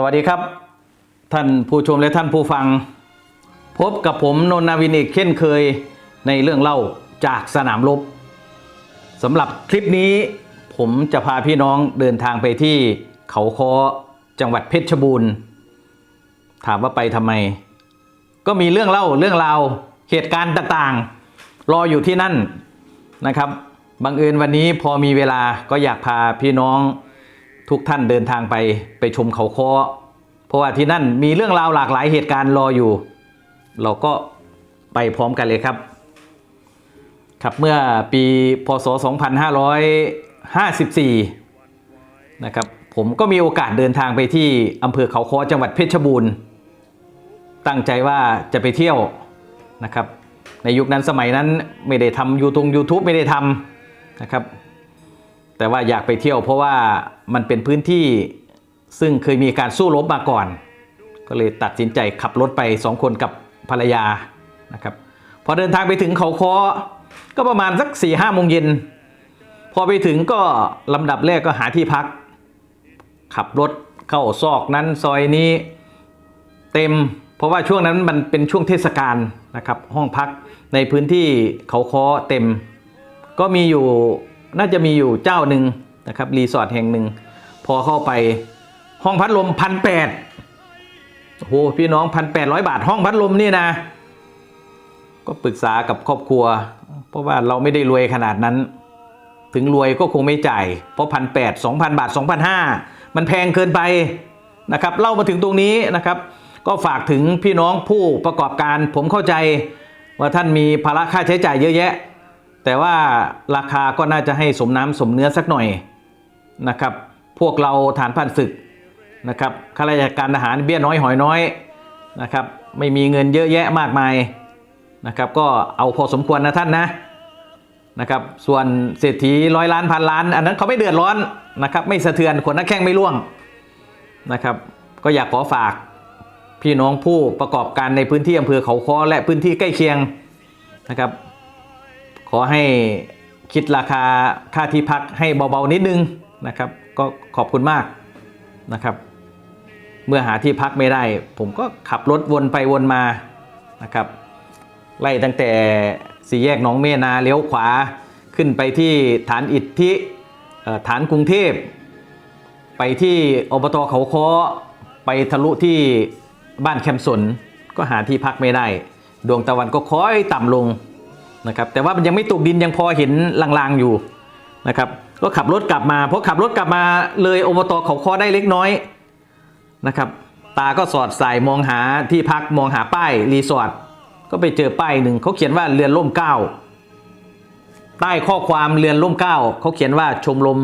สวัสดีครับ ท่านผู้ชมและท่านผู้ฟัง พบกับผมนนนาวินอีกเช่นเคยในเรื่องเล่าจากสนามรบสำหรับคลิปนี้ผมจะพาพี่น้องเดินทางไปที่เขาคอจังหวัดเพชรบูรณ์ถามว่าไปทำไม ก็มีเรื่องเล่าเรื่องราวเหตุการณ์ต่างๆ รออยู่ที่นั่นนะครับบังเอิญวันนี้พอมีเวลาก็อยากพาพี่น้อง ทุกท่านเดินทางไปไปชมเขาคอเพราะว่าที่นั่นมีเรื่องราวหลากหลายเหตุการณ์รออยู่ เราก็ไปพร้อมกันเลยครับ ครับเมื่อปีพศ 2554 นะครับผมก็มีโอกาสเดินทางไปที่อำเภอเขาคอจังหวัดเพชรบูรณ์ ตั้งใจว่าจะไปเที่ยวนะครับ ในยุคนั้นสมัยนั้นไม่ได้ทำยูทงยูทูบไม่ได้ทำนะครับ แต่ว่าอยากไปเที่ยวเพราะว่ามันเป็นพื้นที่ซึ่งเคยมีการสู้รบมาก่อน ก็เลยตัดสินใจขับรถไปสองคนกับภรรยานะครับพอเดินทางไปถึงเขาคอก็ประมาณสัก4ี่ห้าโมงเย็นพอไปถึงก็ลำดับแรกก็หาที่พัก ขับรถเข้าซอกนั้นซอยนี้เต็ม เพราะว่าช่วงนั้นมันเป็นช่วงเทศกาลนะครับห้องพักในพื้นที่เขาคอเต็ม ก็มีอยู่ น่าจะมีอยู่เจ้าหนึ่งนะครับรีสอร์ทแห่งหนึ่งพอเข้าไปห้องพัดลมพันแปดโอ้โหพี่น้องพันแปดร้อยบาทห้องพัดลมนี่นะ ก็ปรึกษากับครอบครัว เพราะว่าเราไม่ได้รวยขนาดนั้น ถึงรวยก็คงไม่จ่าย เพราะพันแปดสองพันบาทสองพันห้ามันแพงเกินไปนะครับเล่ามาถึงตรงนี้นะครับ ก็ฝากถึงพี่น้องผู้ประกอบการ ผมเข้าใจว่าท่านมีภาระค่าใช้จ่ายเยอะแยะ แต่ว่าราคาก็น่าจะให้สมน้ำสมเนื้อสักหน่อยนะครับ พวกเราฐานผ่านศึกนะครับข้าราชการทหารเบี้ยน้อยหอยน้อยนะครับ ไม่มีเงินเยอะแยะมากมายนะครับ ก็เอาพอสมควรนะท่านนะนะครับ ส่วนเศรษฐีร้อยล้านพันล้าน อันนั้นเขาไม่เดือดร้อนนะครับ ไม่สะเทือนขนนักแข้งไม่ร่วงนะครับ ก็อยากขอฝากพี่น้องผู้ประกอบการในพื้นที่อำเภอเขาค้อและพื้นที่ใกล้เคียงนะครับ ขอให้คิดราคาค่าที่พักให้เบาๆนิดนึงนะครับ ก็ขอบคุณมากนะครับ เมื่อหาที่พักไม่ได้ ผมก็ขับรถวนไปวนมานะครับ ไล่ตั้งแต่สี่แยกหนองเมนาเลี้ยวขวาขึ้นไปที่ฐานอิฐที่ฐานกรุงเทพ ไปที่อบตเขาค้อไปทะลุที่บ้านแคมสนก็หาที่พักไม่ได้ ดวงตะวันก็ค่อยต่ำลง นะครับแต่ว่ามันยังไม่ตกดินยังพอเห็นลางๆอยู่นะครับก็ขับรถกลับมาพอขับรถกลับมาเลยอบตเขาคอได้เล็กน้อยนะครับตาก็สอดสายมองหาที่พักมองหาป้ายรีสอร์ทก็ไปเจอป้ายหนึ่งเขาเขียนว่าเรือนร่มเก้าใต้ข้อความเรือนร่มเก้าเขาเขียนว่าชมรม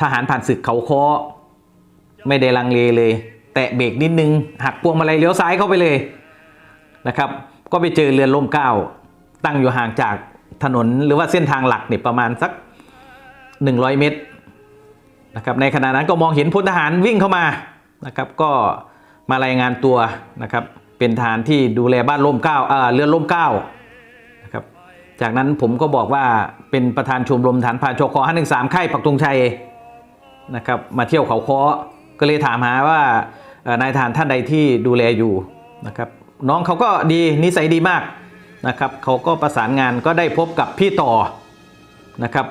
ทหารผ่านศึกเขาคอไม่ได้ลังเลเลย แตะเบรกนิดนึงหักพวงมาลัยเลี้ยวซ้ายเข้าไปเลยนะครับ ก็ไปเจอเรือนร่มเก้า ตั้งอยู่ห่างจากถนนหรือว่าเส้นทางหลักเนี่ยประมาณสัก 100 เมตรนะครับในขณะนั้นก็มองเห็นพลทหารวิ่งเข้ามานะครับก็มารายงานตัวนะครับเป็นทหารที่ดูแลบ้านร่มเก้าเอ่อเรือร่มเก้านะครับจากนั้นผมก็บอกว่าเป็นประธานชมรมฐานพาโชคอห้าหนึ่งสามค่ายปักธงชัยนะครับมาเที่ยวเขาคอก็เลยถามหาว่านายทหารท่านใดที่ดูแลอยู่นะครับน้องเขาก็ดีนิสัยดีมาก นะครับเขาก็ประสานงานก็ได้พบกับพี่ต่อนะครับ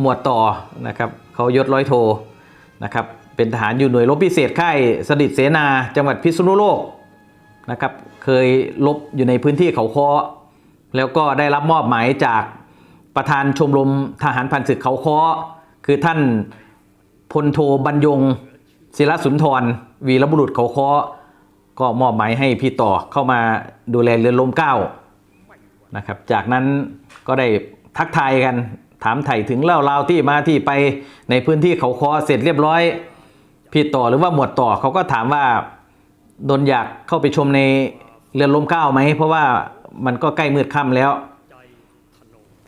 หมวดต่อนะครับเขายศร้อยโทนะครับเป็นทหารอยู่หน่วยรบพิเศษค่ายสดิตเสนาจังหวัดพิษณุโลกนะครับเคยลบอยู่ในพื้นที่เขาคอแล้วก็ได้รับมอบหมายจากประธานชมรมทหารพันศึกเขาคอคือท่านพลโทบรรยงศิลสุนทร วีรบุรุษเขาคอก็มอบหมายให้พี่ต่อเข้ามาดูแลเรือนลมเก้า นะครับ จากนั้นก็ได้ทักทายกันถามไถ่ถึงเล่าราวที่มาที่ไปในพื้นที่เขาคอเสร็จเรียบร้อย พี่ต่อหรือว่าหมวดต่อเขาก็ถามว่าดนอยากเข้าไปชมในเรือนลมเก้าไหม เพราะว่ามันก็ใกล้มืดค่ำแล้ว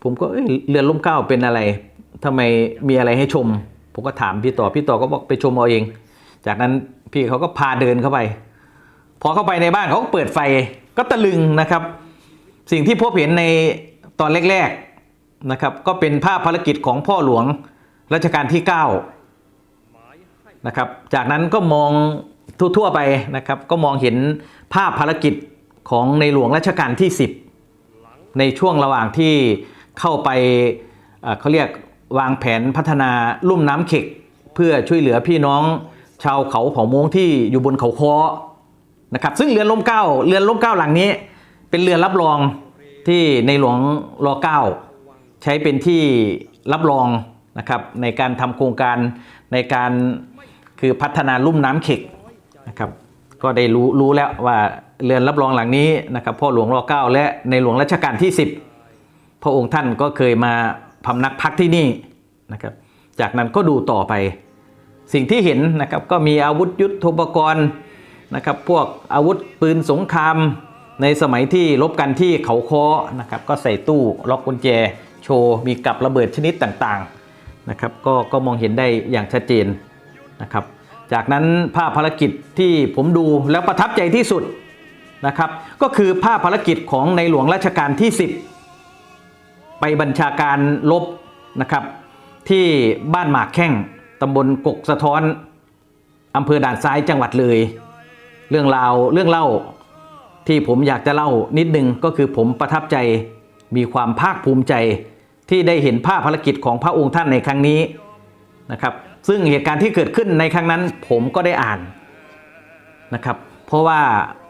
ผมก็เเรือนลมเก้าเป็นอะไรทำไมมีอะไรให้ชม ผมก็ถามพี่ต่อพี่ต่อก็บอกไปชมเอาเอง จากนั้นพี่เขาก็พาเดินเข้าไป พอเข้าไปในบ้านเขาก็เปิดไฟก็ตะลึงนะครับ สิ่งที่พบเห็นในตอนแรกๆนะครับก็เป็นภาพภารกิจของพ่อหลวงรัชกาลที่9นะครับจากนั้นก็มองทั่วๆไปนะครับก็มองเห็นภาพภารกิจของในหลวงรัชกาลที่ 10 ในช่วงระหว่างที่เข้าไปเขาเรียกวางแผนพัฒนาลุ่มน้ำเข็ก เพื่อช่วยเหลือพี่น้องชาวเขาเผ่าม้งที่อยู่บนเขาคอนะครับซึ่งเรือนล่มเก้าเรือนล่มเก้าหลังนี้ เป็นเรือรับรองที่ในหลวงรอเก้าใช้เป็นที่รับรองนะครับในการทำโครงการในการคือพัฒนาลุ่มน้ำเข็กนะครับก็ได้รู้รู้แล้วว่าเรือนรับรองหลังนี้นะครับพ่อหลวงรอเก้าและในหลวงรัชกาลที่ 10 พระองค์ท่านก็เคยมาพำนักพักที่นี่นะครับจากนั้นก็ดูต่อไป สิ่งที่เห็นนะครับก็มีอาวุธยุทโธปกรณ์นะครับพวกอาวุธปืนสงคราม ในสมัยที่รบกันที่เขาคอนะครับก็ใส่ตู้ล็อกกุญแจโชว์มีกับระเบิดชนิดต่างๆนะครับก็ก็มองเห็นได้อย่างชัดเจนนะครับจากนั้นภาพภารกิจที่ผมดูแล้วประทับใจที่สุดนะครับก็คือภาพภารกิจของในหลวงรัชกาลที่ 10 ไปบัญชาการลบนะครับที่บ้านหมากแข้งตำบลกกสะท้อนอำเภอด่านซ้ายจังหวัดเลย เรื่องราวเรื่องเล่า ที่ผมอยากจะเล่านิดนึงก็คือผมประทับใจมีความภาคภูมิใจ ที่ได้เห็นภาพภารกิจของพระองค์ท่านในครั้งนี้นะครับซึ่งเหตุการณ์ที่เกิดขึ้นในครั้งนั้นผมก็ได้อ่านนะครับเพราะว่า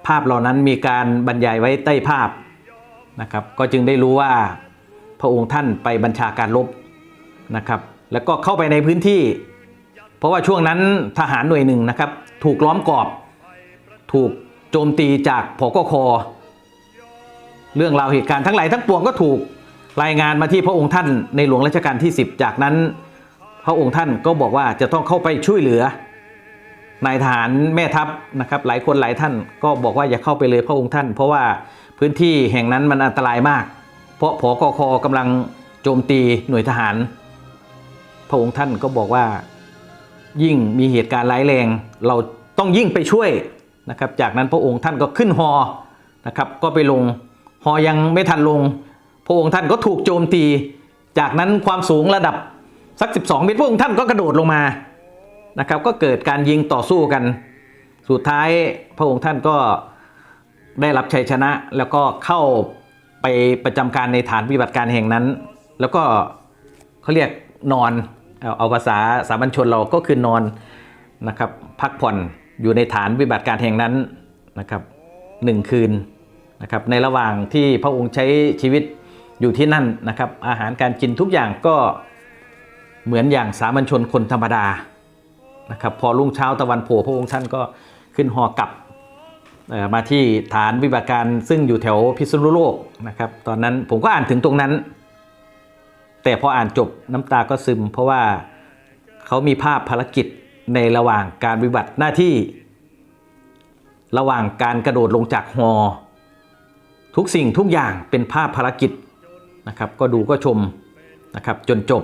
ภาพเหล่านั้นมีการบรรยายไว้ใต้ภาพนะครับก็จึงได้รู้ว่าพระองค์ท่านไปบัญชาการลบนะครับแล้วก็เข้าไปในพื้นที่ เพราะว่าช่วงนั้นทหารหน่วยหนึ่งนะครับถูกล้อมกรอบถูก โจมตีจากพกคเรื่องราวเหตุการณ์ทั้งหลายทั้งปวงก็ถูกรายงานมาที่พระองค์ท่านในหลวงรัชกาลที่ 10 จากนั้น พระองค์ท่านก็บอกว่าจะต้องเข้าไปช่วยเหลือนายทหารแม่ทัพนะครับ หลายคนหลายท่านก็บอกว่าอย่าเข้าไปเลยพระองค์ท่าน เพราะว่าพื้นที่แห่งนั้นมันอันตรายมาก เพราะพกคกำลังโจมตีหน่วยทหาร พระองค์ท่านก็บอกว่ายิ่งมีเหตุการณ์ร้ายแรง เราต้องยิ่งไปช่วย นะครับ จากนั้นพระองค์ท่านก็ขึ้นฮอนะครับ ก็ไปลงฮอยังไม่ทันลง พระองค์ท่านก็ถูกโจมตี จากนั้นความสูงระดับสัก 12 เมตรพระองค์ท่านก็กระโดดลงมานะครับ ก็เกิดการยิงต่อสู้กัน สุดท้ายพระองค์ท่านก็ได้รับชัยชนะ แล้วก็เข้าไปประจำการในฐานปฏิบัติการแห่งนั้น แล้วก็เขาเรียกนอนเอาเอาภาษาสามัญชนเราก็คือนอนนะครับ พักผ่อน อยู่ในฐานปฏิบัติการแห่งนั้นนะครับหนึ่งคืนนะครับในระหว่างที่พระองค์ใช้ชีวิตอยู่ที่นั่นนะครับอาหารการกินทุกอย่างก็เหมือนอย่างสามัญชนคนธรรมดานะครับพอรุ่งเช้าตะวันโผล่พระองค์ท่านก็ขึ้นหอกลับมาที่ฐานวิบัติการซึ่งอยู่แถวพิษณุโลกนะครับตอนนั้นผมก็อ่านถึงตรงนั้น แต่พออ่านจบน้ำตาก็ซึม เพราะว่าเขามีภาพภารกิจ ในระหว่างการวิบัติหน้าที่ ระหว่างการกระโดดลงจากฮอทุกสิ่งทุกอย่างเป็นภาพภารกิจนะครับ ก็ดูก็ชมนะครับจนจบ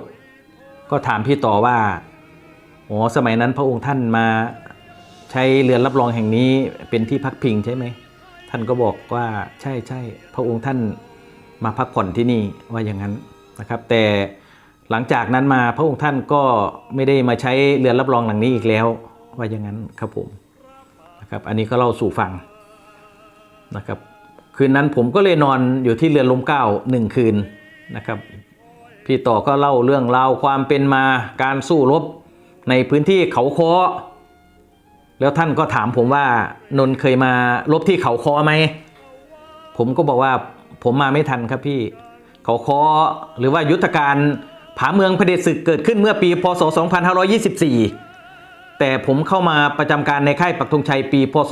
ก็ถามพี่ต่อว่าอ๋อสมัยนั้นพระองค์ท่านมาใช้เรือนรับรองแห่งนี้เป็นที่พักพิงใช่ไหมท่านก็บอกว่าใช่ใช่พระองค์ท่านมาพักผ่อนที่นี่ว่าอย่างนั้นนะครับ แต่ หลังจากนั้นมาพระองค์ท่านก็ไม่ได้มาใช้เรือนรับรองหลังนี้อีกแล้ว ว่าอย่างนั้นครับผมนะครับอันนี้ก็เล่าสู่ฟังนะครับคืนนั้นผมก็เลยนอนอยู่ที่เรือนลมเก้าหนึ่งคืนนะครับ พี่ต่อก็เล่าเรื่องราวความเป็นมาการสู้รบในพื้นที่เขาคอแล้วท่านก็ถามผมว่านนท์เคยมาลบที่เขาคอไหมผมก็บอกว่าผมมาไม่ทันครับพี่เขาคอหรือว่ายุทธการ ผาเมืองเผด็จศึกเกิดขึ้นเมื่อปีพศ 2524 แต่ผมเข้ามาประจำการในค่ายปักธงชัยปีพศ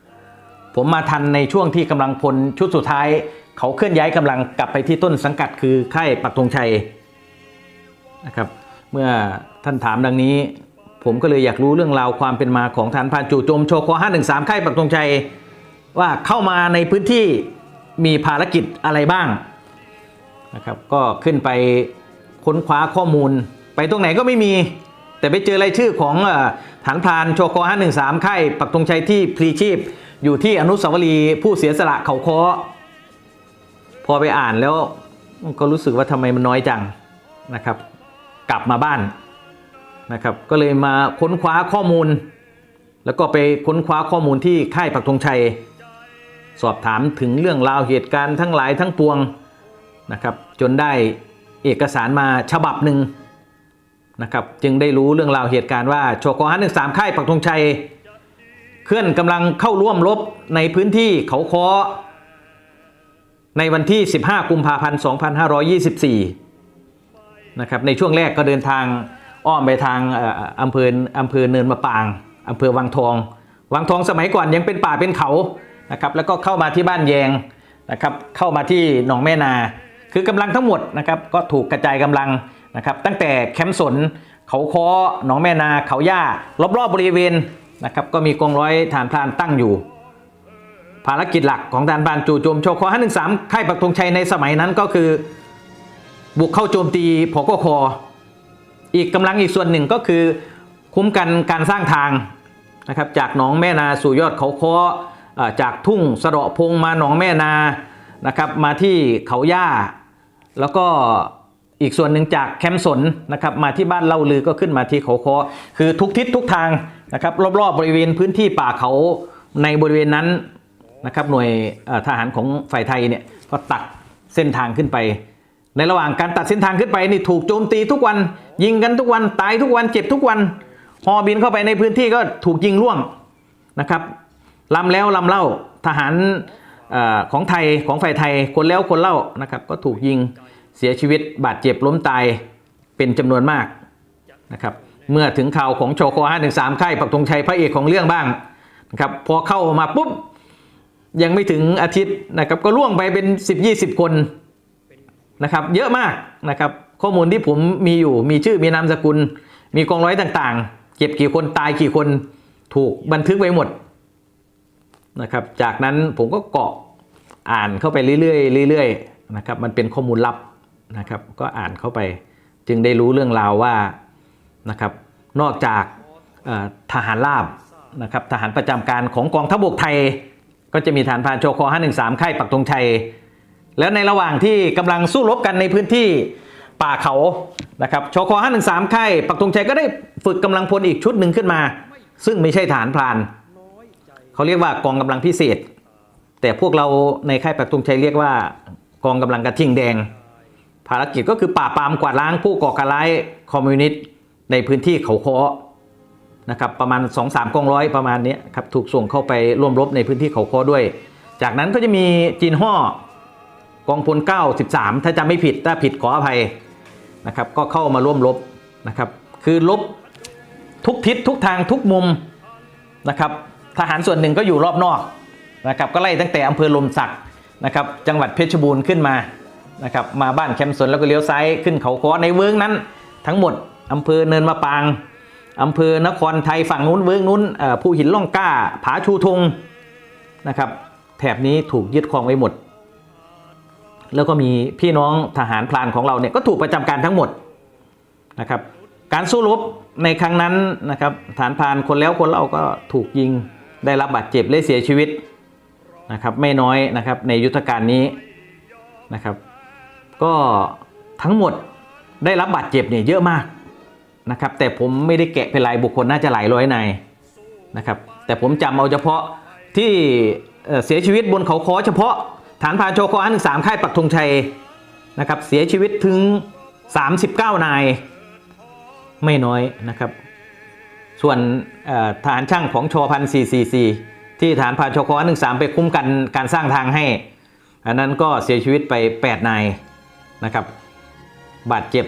2525 ผมมาทันในช่วงที่กำลังพลชุดสุดท้าย เขาเคลื่อนย้ายกำลังกลับไปที่ต้นสังกัดคือค่ายปักธงชัยนะครับ เมื่อท่านถามดังนี้ ผมก็เลยอยากรู้เรื่องราวความเป็นมาของฐานพานจู่โจมโชคอ513 ค่ายปักธงชัย ว่าเข้ามาในพื้นที่มีภารกิจอะไรบ้าง นะครับก็ขึ้นไปค้นคว้าข้อมูล ไปตรงไหนก็ไม่มี แต่ไปเจอรายชื่อของฐานพรานโชค513 ค่ายปักธงชัยที่พลีชีพ อยู่ที่อนุสาวรีย์ผู้เสียสละเขาคอพอไปอ่านแล้วก็รู้สึกว่าทำไมมันน้อยจังนะครับ กลับมาบ้านนะครับ ก็เลยมาค้นคว้าข้อมูล แล้วก็ไปค้นคว้าข้อมูลที่ค่ายปักธงชัย สอบถามถึงเรื่องราวเหตุการณ์ทั้งหลายทั้งปวง นะครับจนได้เอกสารมาฉบับหนึ่งนะครับจึงได้รู้เรื่องราวเหตุการณ์ว่าชกฮันหนึ่งสามค่ายปักธงชัย เคลื่อนกำลังเข้าร่วมรบในพื้นที่เขาคอในวันที่ 15 กุมภาพันธ์ 2524 นะครับ ในช่วงแรกก็เดินทางอ้อมไปทางเอ่ออำเภออำเภอเนินมะปางอำเภอวังทอง วังทองสมัยก่อนยังเป็นป่าเป็นเขา นะครับ แล้วก็เข้ามาที่บ้านแยง นะครับ เข้ามาที่หนองแม่นา คือกำลังทั้งหมดนะครับก็ถูกกระจายกำลังนะครับตั้งแต่แคมป์สนเขาคอหนองแม่นาเขาย่ารอบๆบริเวณนะครับก็มีกองร้อยฐานพรานตั้งอยู่ ภารกิจหลักของทหารพรานจู่โจมโชคอ513ค่ายปักธงชัยในสมัยนั้นก็คือ บุกเข้าโจมตีพกคออีกกำลังอีกส่วนหนึ่งก็คือคุ้มกันการสร้างทางนะครับจากหนองแม่นาสู่ยอดเขาคอเอ่อจากทุ่งสะเดาะพงมาหนองแม่นานะครับมาที่เขาย่า แล้วก็อีกส่วนหนึ่งจากแคมป์สนนะครับมาที่บ้านเล่าลือก็ขึ้นมาที่เขาคอคือทุกทิศทุกทางนะครับรอบๆบริเวณพื้นที่ป่าเขาในบริเวณนั้นนะครับหน่วยทหารของฝ่ายไทยเนี่ยก็ตัดเส้นทางขึ้นไป ในระหว่างการตัดเส้นทางขึ้นไปนี่ถูกโจมตีทุกวัน ยิงกันทุกวันตายทุกวันเจ็บทุกวันฮอบินเข้าไปในพื้นที่ก็ถูกยิงล่วงนะครับลำแล้วลำเล่าทหาร ของไทยของฝ่ายไทยคนแล้วคนเล่านะครับก็ถูกยิงเสียชีวิตบาดเจ็บล้มตายเป็นจำนวนมากนะครับเมื่อถึงข่าวของโชโค513ค่ายปักธงชัยพระเอกของเรื่องบ้างนะครับพอเข้ามาปุ๊บยังไม่ถึงอาทิตย์นะครับก็ล่วงไปเป็น 10-20 คนนะครับเยอะมากนะครับข้อมูลที่ผมมีอยู่มีชื่อมีนามสกุล มีกองร้อยต่างๆเก็บกี่คนตายกี่คนถูกบันทึกไว้หมด นะครับ จากนั้นผมก็เกาะอ่านเข้าไปเรื่อยๆเรื่อยๆนะครับ มันเป็นข้อมูลลับนะครับ ก็อ่านเข้าไปจึงได้รู้เรื่องราวว่านะครับ นอกจากทหารราบนะครับ ทหารประจำการของกองทัพบกไทย ก็จะมีฐานพานโชคอ513 ค่ายปักธงชัย แล้วในระหว่างที่กำลังสู้รบกันในพื้นที่ป่าเขานะครับชค513 ค่ายปักธงชัยก็ได้ฝึกกำลังพลอีกชุดหนึ่งขึ้นมา ซึ่งไม่ใช่ฐานพราน เขาเรียกว่ากองกำลังพิเศษ แต่พวกเราในค่ายปักธงชัยเรียกว่ากองกำลังกระทิงแดง ภารกิจก็คือป่าบปรามกวาดล้างผู้ก่อการร้ายคอมมิวนิสต์ในพื้นที่เขาคอนะครับประมาณ 2-3กองร้อยประมาณนี้ครับถูกส่งเข้าไปร่วมรบในพื้นที่เขาคอด้วย จากนั้นก็จะมีจีนห่อกองพล93ถ้าจำไม่ผิดถ้าผิดขออภัยนะครับก็เข้ามาร่วมรบนะครับคือรบทุกทิศทุกทางทุกมุมนะครับ ทหารส่วนหนึ่งก็อยู่รอบนอกนะครับก็ไล่ตั้งแต่อำเภอลมสักนะครับจังหวัดเพชรบูรณ์ขึ้นมานะครับมาบ้านแคมป์สนแล้วก็เลี้ยวซ้ายขึ้นเขาคอในเวิ้งนั้น ทั้งหมดอำเภอเนินมะปางอำเภอนครไทยฝั่งนู้นเวิ้งนู้นผู้หินล่องกล้า ผาชูธงนะครับแถบนี้ถูกยึดครองไว้หมด แล้วก็มีพี่น้องทหารพลานของเราเนี่ยก็ถูกประจำการทั้งหมดนะครับการสู้รบในครั้งนั้นนะครับฐานพลานคนแล้วคนเล่าก็ถูกยิง ได้รับบาดเจ็บและเสียชีวิตนะครับไม่น้อยนะครับในยุทธการนี้นะครับ ก็ทั้งหมดได้รับบาดเจ็บเนี่ยเยอะมากนะครับแต่ผมไม่ได้แกะเป็นรายบุคคลน่าจะหลายร้อยนายนะครับแต่ผมจำเอาเฉพาะที่เเสียชีวิตบนเขาคอเฉพาะฐานพานโชคออันสามค่ายปักธงชัยนะครับเสียชีวิตถึง 39 นายไม่น้อยนะครับ ส่วนเอ่อทหารช่างของชอพันสี่สี่สี่ที่ฐานพรานโชคอันหนึ่งสามไปคุ้มกันการสร้างทางให้ อันนั้นก็เสียชีวิตไป 8 นายนะครับ บาดเจ็บ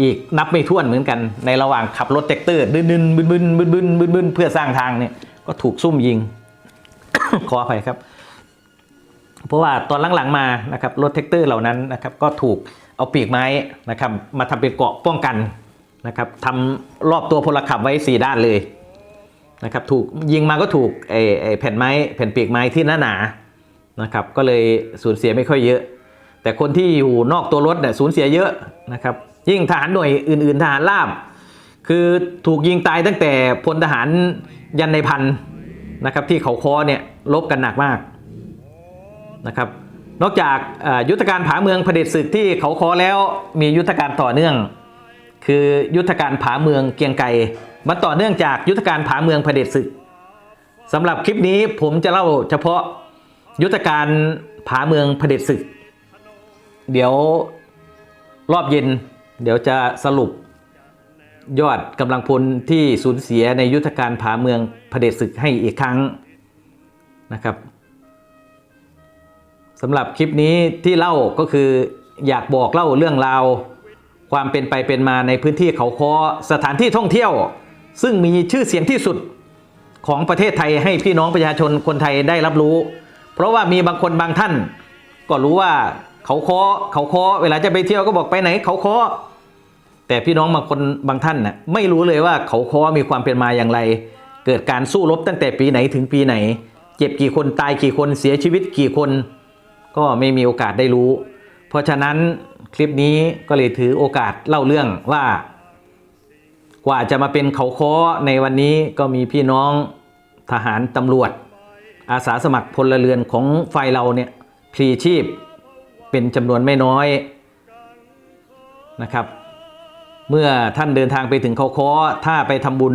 อีกนับไม่ถ้วนเหมือนกัน ในระหว่างขับรถแท็กเตอร์ดึนดึนบึนบึนบึนบึนบึนบึนเพื่อสร้างทางเนี่ยก็ถูกซุ่มยิง ขออภัยครับ เพราะว่าตอนหลังๆมานะครับรถแท็กเตอร์เหล่านั้นนะครับก็ถูกเอาปีกไม้นะครับมาทำเป็นเกาะป้องกัน นะครับทำรอบตัวพลขับไว้สี่ด้านเลยนะครับถูกยิงมาก็ถูกไอ้แผ่นไม้แผ่นปีกไม้ที่หนาหนานะครับก็เลยสูญเสียไม่ค่อยเยอะ แต่คนที่อยู่นอกตัวรถเนี่ยสูญเสียเยอะนะครับยิ่งทหารหน่วยอื่น ๆ ทหารราบ คือถูกยิงตายตั้งแต่พลทหารยันในพันนะครับที่เขาคอเนี่ยลบกันหนักมากนะครับนอกจากยุทธการผาเมืองเผด็จศึกที่เขาคอแล้วมียุทธการต่อเนื่อง คือยุทธการผาเมืองเกียงไกรมันต่อเนื่องจากยุทธการผาเมืองเผด็จศึกสำหรับคลิปนี้ผมจะเล่าเฉพาะยุทธการผาเมืองเผด็จศึก เดี๋ยวรอบเย็น เดี๋ยวจะสรุป ยอดกำลังพลที่สูญเสียในยุทธการผาเมืองเผด็จศึกให้อีกครั้งนะครับสำหรับคลิปนี้ที่เล่าก็คืออยากบอกเล่าเรื่องราว ความเป็นไปเป็นมาในพื้นที่เขาคอสถานที่ท่องเที่ยว ซึ่งมีชื่อเสียงที่สุดของประเทศไทยให้พี่น้องประชาชนคนไทยได้รับรู้ เพราะว่ามีบางคนบางท่าน ก็รู้ว่าเขาคอเขาคอเวลาจะไปเที่ยวก็บอกไปไหน เขาคอแต่พี่น้องบางคนบางท่านน่ะไม่รู้เลยว่าเขาคอมีความเป็นมาอย่างไร เกิดการสู้รบตั้งแต่ปีไหนถึงปีไหน เจ็บกี่คนตายกี่คนเสียชีวิตกี่คน ก็ไม่มีโอกาสได้รู้ เพราะฉะนั้น คลิปนี้ก็เลยถือโอกาสเล่าเรื่องว่า กว่าจะมาเป็นเขาค้อในวันนี้ก็มีพี่น้องทหารตำรวจ อาสาสมัครพลเรือนของไฟเราเนี่ยพลีชีพเป็นจำนวนไม่น้อยนะครับ เมื่อท่านเดินทางไปถึงเขาค้อถ้าไปทำบุญ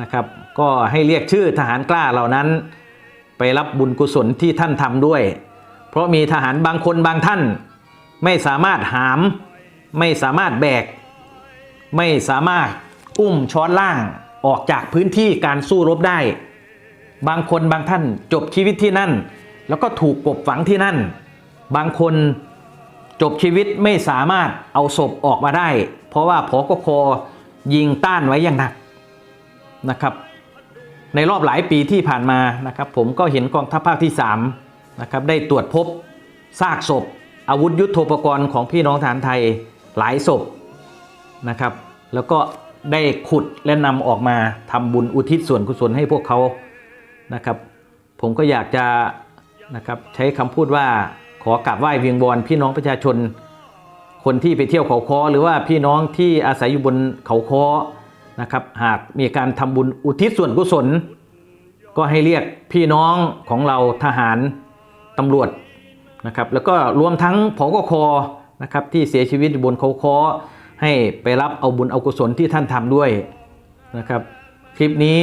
นะครับ ก็ให้เรียกชื่อทหารกล้าเหล่านั้น ไปรับบุญกุศลที่ท่านทำด้วย เพราะมีทหารบางคนบางท่าน ไม่สามารถหาม ไม่สามารถแบก ไม่สามารถอุ้มช้อนล่างออกจากพื้นที่การสู้รบได้ บางคนบางท่านจบชีวิตที่นั่น แล้วก็ถูกกบฝังที่นั่น บางคนจบชีวิตไม่สามารถเอาศพออกมาได้ เพราะว่าพกคยิงต้านไว้อย่างหนักนะครับ ในรอบหลายปีที่ผ่านมานะครับ ผมก็เห็นกองทัพภาคที่3นะครับได้ตรวจพบซากศพ อาวุธยุโทโธปกรณ์ของพี่น้องทหารไทยหลายศพนะครับ แล้วก็ได้ขุดและนำออกมาทำบุญอุทิศส่วนกุศลให้พวกเขานะครับ ผมก็อยากจะนะครับใช้คำพูดว่าขอกราบไหว้เวียงบอลพี่น้องประชาชน คนที่ไปเที่ยวเขาคอหรือว่าพี่น้องที่อาศัยอยู่บนเขาคอนะครับหากมีการทำบุญอุทิศส่วนกุศล ก็ให้เรียกพี่น้องของเราทหารตำรวจ นะครับแล้วก็รวมทั้งผกคนะครับที่เสียชีวิตบนเขาคอให้ไปรับเอาบุญเอากุศลที่ท่านทำด้วยนะครับ คลิปนี้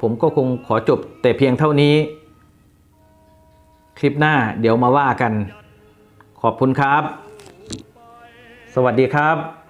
ผมก็คงขอจบแต่เพียงเท่านี้ คลิปหน้าเดี๋ยวมาว่ากัน ขอบคุณครับ สวัสดีครับ